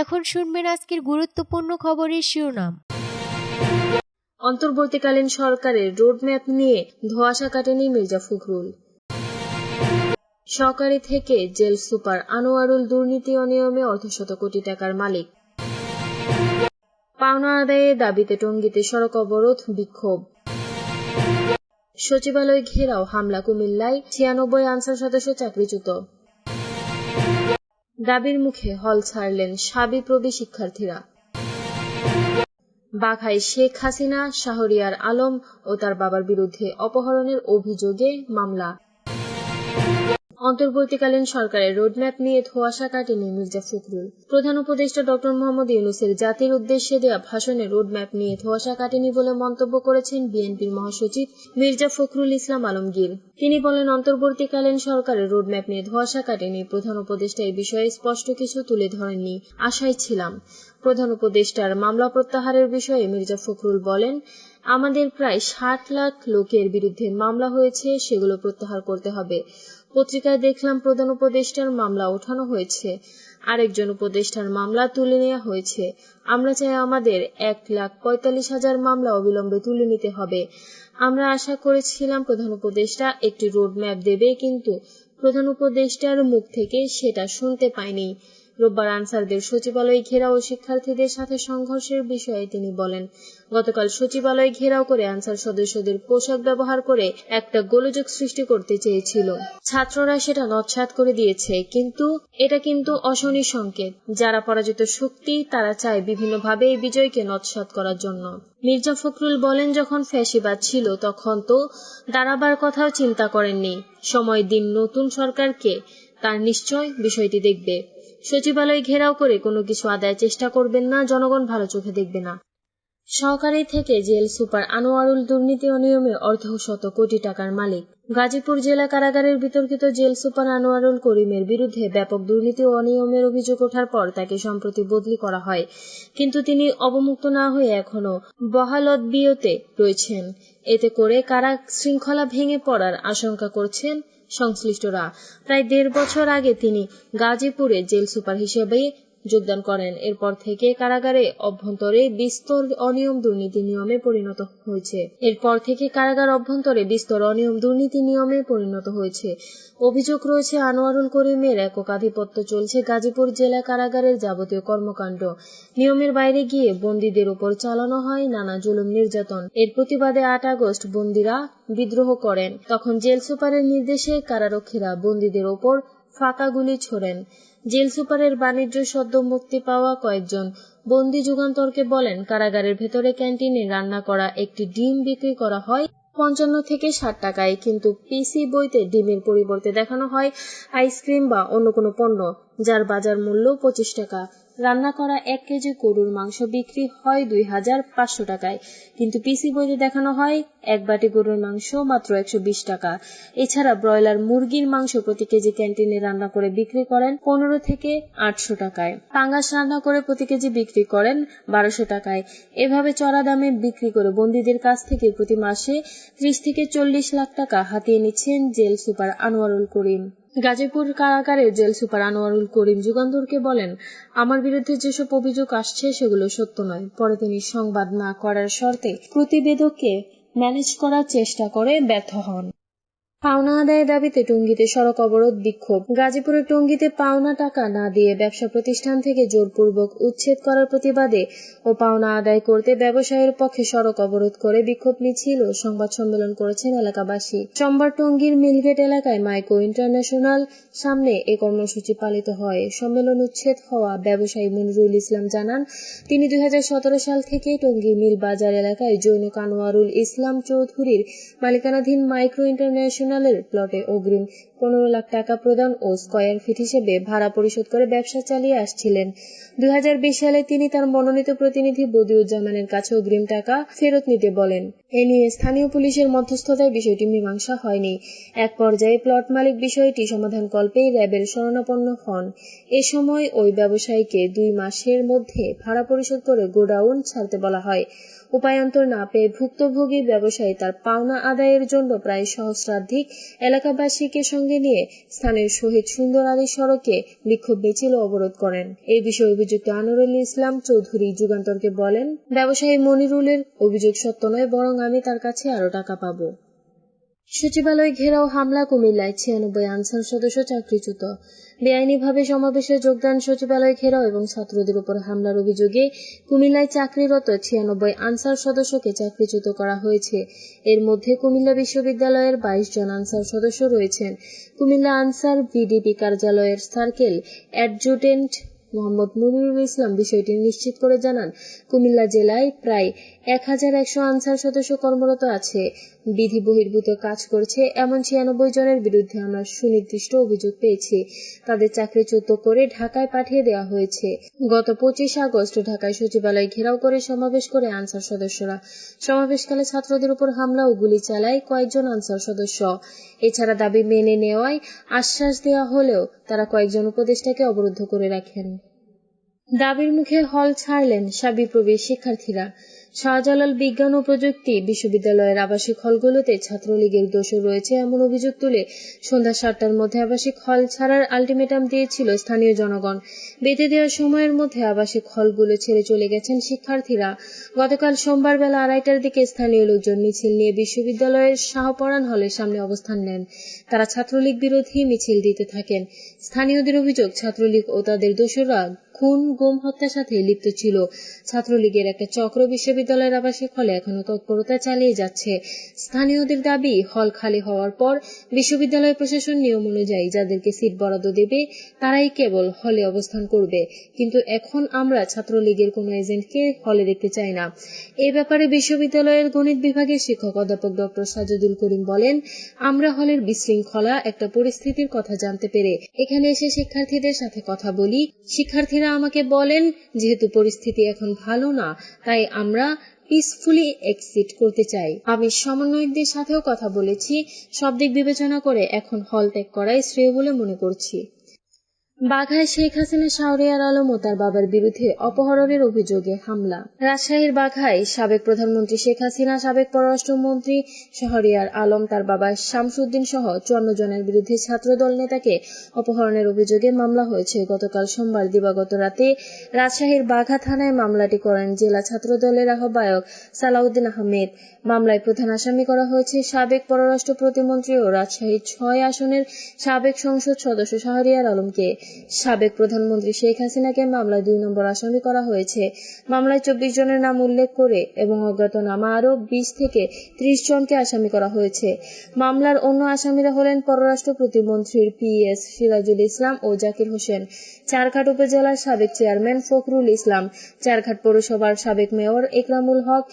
এখন শুনবেন আজকের গুরুত্বপূর্ণ খবরের শিরোনাম। অন্তর্বর্তীকালীন সরকারের রোডম্যাপ নিয়ে ধোঁয়াশা কাটেনি মির্জা ফখরুল। সরকারি থেকে জেল সুপার আনোয়ারুল দুর্নীতি অনিয়মে অর্ধশত কোটি টাকার মালিক। পাওনা আদায়ের দাবিতে টঙ্গীতে সড়ক অবরোধ বিক্ষোভ। সচিবালয় ঘেরাও হামলা কুমিল্লায় ছিয়ানব্বই আনসার সদস্য চাকরিচ্যুত। দাবির মুখে হল ছাড়লেন সাবিপ্রবি শিক্ষার্থীরা। বাঘাই শেখ হাসিনা, শাহরিয়ার আলম ও তার বাবার বিরুদ্ধে অপহরণের অভিযোগে মামলা। অন্তর্বর্তীকালীন সরকারের রোডম্যাপ নিয়ে ধোয়াশা কাটেনি মির্জা ফখরুল। প্রধান উপদেষ্টা ডক্টর মোহাম্মদ ইউনুসের জাতির উদ্দেশ্যে দেয়া ভাষণে রোডম্যাপ নিয়ে ধোয়াশা কাটেনি বলে মন্তব্য করেছেন বিএনপির মহাসচিব মির্জা ফখরুল ইসলাম আলমগীর। তিনি বলেন, অন্তর্বর্তীকালীন সরকারের রোডম্যাপ নিয়ে ধোয়াশা কাটেনি। প্রধান উপদেষ্টা এই বিষয়ে স্পষ্ট কিছু তুলে ধরেননি। আশায় ছিলাম। প্রধান উপদেষ্টার মামলা প্রত্যাহারের বিষয়ে মির্জা ফখরুল বলেন, আমাদের প্রায় ষাট লাখ লোকের বিরুদ্ধে মামলা হয়েছে, সেগুলো প্রত্যাহার করতে হবে। পত্রিকায় দেখলাম প্রধান উপদেষ্টার মামলা ওঠানো হয়েছে। আরেকজন উপদেষ্টার মামলা তুলে নেওয়া হয়েছে। আমরা চাই আমাদের এক লাখ পঁয়তাল্লিশ হাজার মামলা অবিলম্বে তুলে নিতে হবে। আমরা আশা করেছিলাম প্রধান উপদেষ্টা একটি রোডম্যাপ দেবে, কিন্তু প্রধান উপদেষ্টার মুখ থেকে সেটা শুনতে পাইনি। রোববার আনসারদের সচিবালয় ঘেরাও ও শিক্ষার্থীদের সাথে সংঘর্ষের বিষয়ে তিনি বলেন, গতকাল সচিবালয় ঘেরাও করে আনসার সদস্যদের পোশাক ব্যবহার করে একটা গোলযোগ সৃষ্টি করতে চেয়েছিল। ছাত্ররা সেটা নৎসাত করে দিয়েছে, কিন্তু এটা কিন্তু অশনি সংকেত। যারা পরাজিত শক্তি, তারা চায় বিভিন্নভাবে এই বিজয়কে নৎসাত করার জন্য। মির্জা ফখরুল বলেন, যখন ফ্যাসিবাদ ছিল, তখন তো দাঁড়াবার কথাও চিন্তা করেননি। সময় দিন নতুন সরকারকে তার নিশ্চয় বিষয়টি দেখবে। সচিবালয় ঘেরাও করে কোনো কিছু আদায়ের চেষ্টা করবেন না, জনগণ ভালো চোখে দেখবে না। সহকারী থেকে জেল সুপার আনোয়ারুল দুর্নীতি অনিয়মে অর্ধশত কোটি টাকার মালিক। গাজীপুর জেলা কারাগারের বিতর্কিত জেল সুপার আনোয়ারুল করিমের বিরুদ্ধে ব্যাপক দুর্নীতি ও অনিয়মের অভিযোগ ওঠার পর তাকে সম্প্রতি বদলি করা হয়। কিন্তু তিনি অবমুক্ত না হয়ে এখনও বহালতবিয়তে রয়েছেন। এতে করে কারা শৃঙ্খলা ভেঙে পড়ার আশঙ্কা করছেন সংশ্লিষ্টরা। প্রায় দেড় বছর আগে তিনি গাজীপুরে জেল সুপার হিসেবে যোগদান করেন। এরপর থেকে কারাগারে অভ্যন্তরে বিস্তর অনিয়ম দুর্নীতি নিয়মে পরিণত হয়েছে। এরপর থেকে কারাগার অভ্যন্তরে বিস্তর অনিয়ম দুর্নীতি নিয়মে পরিণত হয়েছে। অভিযোগ রয়েছে, আনোয়ারুল করিমের একাধিপত্য চলছে গাজীপুর জেলা কারাগারের যাবতীয় কর্মকাণ্ড। নিয়মের বাইরে গিয়ে বন্দীদের উপর চালানো হয় নানা জুলুম নির্যাতন। এর প্রতিবাদে আট আগস্ট বন্দীরা বিদ্রোহ করেন। তখন জেল সুপারের নির্দেশে কারারক্ষীরা বন্দীদের ওপর ফাঁকা গুলি ছোড়েন। জেল সুপারের বাণিজ্য সদ্য মুক্তি পাওয়া কয়েকজন বন্দি যুগান্তরকে বলেন, কারাগারের ভেতরে ক্যান্টিনে রান্না করা একটি ডিম বিক্রি করা হয় পঞ্চান্ন থেকে ষাট টাকায়, কিন্তু পিসি বইতে ডিমের পরিবর্তে দেখানো হয় আইসক্রিম বা অন্য কোনো পণ্য, যার বাজার মূল্য পঁচিশ টাকা। রান্না করা এক কেজি গরুর মাংস বিক্রি হয় দুই হাজার পাঁচশো টাকায়। কিন্তু পিসি বইতে দেখানো হয়, এক বাটি গরুর মাংস মাত্র একশো বিশ টাকা। এছাড়া ব্রয়লার মুরগির মাংস প্রতি কেজি ক্যান্টিনে রান্না করে বিক্রি করেন পনেরো থেকে আটশো টাকায়। পাঙ্গাস রান্না করে প্রতি কেজি বিক্রি করেন বারোশো টাকায়। এভাবে চড়া দামে বিক্রি করে বন্দীদের কাছ থেকে প্রতি মাসে ত্রিশ থেকে চল্লিশ লাখ টাকা হাতিয়ে নিচ্ছেন জেল সুপার আনোয়ারুল করিম। গাজীপুর কারাগারে জেল সুপার আনোয়ারুল করিম যুগান্তরকে বলেন, আমার বিরুদ্ধে যেসব অভিযোগ আসছে, সেগুলো সত্য নয়। পরে তিনি সংবাদ না করার শর্তে প্রতিবেদককে ম্যানেজ করার চেষ্টা করে ব্যর্থ হন। পাওনা আদায়ের দাবিতে টঙ্গীতে সড়ক অবরোধ বিক্ষোভ। গাজীপুরের টঙ্গীতে পাওনা টাকা না দিয়ে ব্যবসা প্রতিষ্ঠান থেকে জোরপূর্বক উচ্ছেদ করার প্রতিবাদে ও পাওনা আদায় করতে ব্যবসায়ের পক্ষে সড়ক অবরোধ করে বিক্ষোভ মিছিল ও সংবাদ সম্মেলন করেছেন এলাকাবাসী। সোমবার টঙ্গীর মিলগেট এলাকায় মাইকো ইন্টারন্যাশনাল সামনে এ কর্মসূচি পালিত হয়। সম্মেলন উচ্ছেদ হওয়া ব্যবসায়ী মনিরুল ইসলাম জানান, তিনি দুই হাজার সতেরো সাল থেকে টঙ্গী মিল বাজার এলাকায় জৈনক কানোয়ারুল ইসলাম চৌধুরীর মালিকানাধীন মাইক্রো ইন্টারন্যাশনাল ন্যাশনালের প্লটে অগ্রিম পনেরো লাখ টাকা প্রদান ও স্কয়ার ফিট হিসেবে ভাড়া পরিশোধ করে ব্যবসা চালিয়ে আসছিলেন। দুই সালে তিনি তার মনোনীত প্রতিনিধি বদিউজ্জামানের কাছে অগ্রিম টাকা ফেরত নিতে বলেন। এ নিয়ে স্থানীয় পুলিশের মধ্যস্থতায় বিষয়টি মীমাংসা হয়নি। এক পর্যায়ে প্লট মালিক বিষয়টি সমাধান কল্পেই র্যাবের শরণাপন্ন হন। এ সময় ওই ব্যবসায়ীকে দুই মাসের মধ্যে ভাড়া পরিশোধ করে গোডাউন ছাড়তে বলা হয়। উপায়ন্তর না পেয়ে ভুক্তভোগী ব্যবসায়ী তার পাওনা আদায়ের জন্য প্রায় সহস্রাধিক এলাকাবাসীকে সঙ্গে সঙ্গে নিয়ে স্থানীয় শহীদ সুন্দর আলী সড়কে বিক্ষোভ মিছিল অবরোধ করেন। এই বিষয়ে অভিযুক্ত আনোয়ারুল ইসলাম চৌধুরী যুগান্তরকে বলেন, ব্যবসায়ী মনিরুলের অভিযোগ সত্য নয়, বরং আমি তার কাছে আরও টাকা পাবো। সচিবালয় ঘেরাও হামলা কুমিল্লায় ছিয়ানব্বই আনসার সদস্য চাকরিচ্যুত। বেআইনিভাবে সমাবেশে যোগদান সচিবালয় ঘেরাও এবং ছাত্রদের উপর হামলার অভিযোগে কুমিল্লায় চাকরিরত ছিয়ানব্বই আনসার সদস্যকে চাকরিচ্যুত করা হয়েছে। এর মধ্যে কুমিল্লা বিশ্ববিদ্যালয়ের বাইশ জন আনসার সদস্য রয়েছেন। কুমিল্লা আনসার ভিডিপি কার্যালয়ের সার্কেল অ্যাডজুটেন্ট মোহাম্মদ মনিরুল ইসলাম বিষয়টি নিশ্চিত করে জানান, কুমিল্লা জেলায় প্রায় এক হাজার একশো আনসার সদস্য কর্মরত আছে। বিধি বহির্ভূত কাজ করছে এমন ছিয়ানব্বই জনের বিরুদ্ধে আমরা সুনির্দিষ্ট অভিযোগ পেয়েছি। তাদের চাকরিচ্যুত করে ঢাকায় পাঠিয়ে দেওয়া হয়েছে। গত পঁচিশ আগস্ট ঢাকায় সচিবালয় ঘেরাও করে সমাবেশ করে আনসার সদস্যরা। সমাবেশকালে ছাত্রদের উপর হামলা ও গুলি চালায় কয়েকজন আনসার সদস্য। এছাড়া দাবি মেনে নেওয়ায় আশ্বাস দেওয়া হলেও তারা কয়েকজন উপদেষ্টাকে অবরুদ্ধ করে রাখেন। দাবির মুখে হল ছাড়লেন সাবিপ্রবির শিক্ষার্থীরা। শাহজালাল বিজ্ঞান ও প্রযুক্তি বিশ্ববিদ্যালয়ের আবাসিক হলগুলোতে ছাত্রলীগের দোষও রয়েছে এমন অভিযোগ তুলে সন্ধ্যা সাতটার মধ্যে আবাসিক হল ছাড়ার আলটিমেটাম দিয়েছিল স্থানীয় জনগণ। বেঁধে দেওয়ার সময়ের মধ্যে আবাসিক হলগুলো ছেড়ে চলে গেছেন শিক্ষার্থীরা। গতকাল সোমবার বেলা আড়াইটার দিকে স্থানীয় লোকজন মিছিল নিয়ে বিশ্ববিদ্যালয়ের শাহপরান হলের সামনে অবস্থান নেন। তারা ছাত্রলীগ বিরোধী মিছিল দিতে থাকেন। স্থানীয়দের অভিযোগ, ছাত্রলীগ ও তাদের দোষরা খুন, গুম, হত্যার সাথে লিপ্ত ছিল। ছাত্রলীগের একটা চক্র বিশ্ববিদ্যালয়ের আবাসিক হলে এখনও তৎপরতা চালিয়ে যাচ্ছে। স্থানীয়দের দাবি, হল খালি হওয়ার পর বিশ্ববিদ্যালয় প্রশাসন নিয়ম অনুযায়ী যাদেরকে সিট বরাদ্দ দেবে, তারাই কেবল হলে অবস্থান করবে। কিন্তু এখন আমরা ছাত্রলীগের কোনো এজেন্টকে হলে দেখতে চাই না। এ ব্যাপারে বিশ্ববিদ্যালয়ের গণিত বিভাগের শিক্ষক অধ্যাপক ডক্টর সাজুদুল করিম বলেন, আমরা হলের বিশৃঙ্খলা একটা পরিস্থিতির কথা জানতে পেরে এখানে এসে শিক্ষার্থীদের সাথে কথা বলি। শিক্ষার্থীরা আমাকে বলেন, যেহেতু পরিস্থিতি এখন ভালো না, তাই আমরা পিসফুলি এক্সিট করতে চাই। আমি সমন্বয়কদের সাথেও কথা বলেছি। সব দিক বিবেচনা করে এখন হল ত্যাগ করাই শ্রেয় বলে মনে করছি। বাঘায় শেখ হাসিনা, শাহরিয়ার আলম ও তার বাবার বিরুদ্ধে অপহরণের অভিযোগে হামলা। রাজশাহীর বাঘায় সাবেক প্রধানমন্ত্রী শেখ হাসিনা, সাবেক পররাষ্ট্রমন্ত্রী শাহরিয়ার আলম, তার বাবা শামসুদ্দিন সহ চুয়ান্ন জনের বিরুদ্ধে ছাত্রদল নেতাকে অপহরণের অভিযোগে মামলা হয়েছে। গতকাল সোমবার দিবাগত রাতে রাজশাহীর বাঘা থানায় মামলাটি করেন জেলা ছাত্রদলের আহ্বায়ক সালাউদ্দিন আহমেদ। মামলায় প্রধান আসামি করা হয়েছে সাবেক পররাষ্ট্র প্রতিমন্ত্রী ও রাজশাহী ছয় আসনের সাবেক সংসদ সদস্য শাহরিয়ার আলমকে। সাবেক প্রধানমন্ত্রী শেখ হাসিনাকে মামলায় দুই নম্বর আসামি করা হয়েছে। মামলায় চব্বিশ জনের নাম উল্লেখ করে এবং অজ্ঞাতনামা আরও বিশ থেকে ত্রিশ জনকে আসামি করা হয়েছে। মামলার অন্য আসামিরা হলেন পররাষ্ট্র প্রতিমন্ত্রীর পি এস সিরাজুল ইসলাম ও জাকির হোসেন। চারঘাট উপজেলার সাবেক চেয়ারম্যান ফখরুল ইসলাম, চারঘাট পৌরসভার সাবেক মেয়র একরামুল হক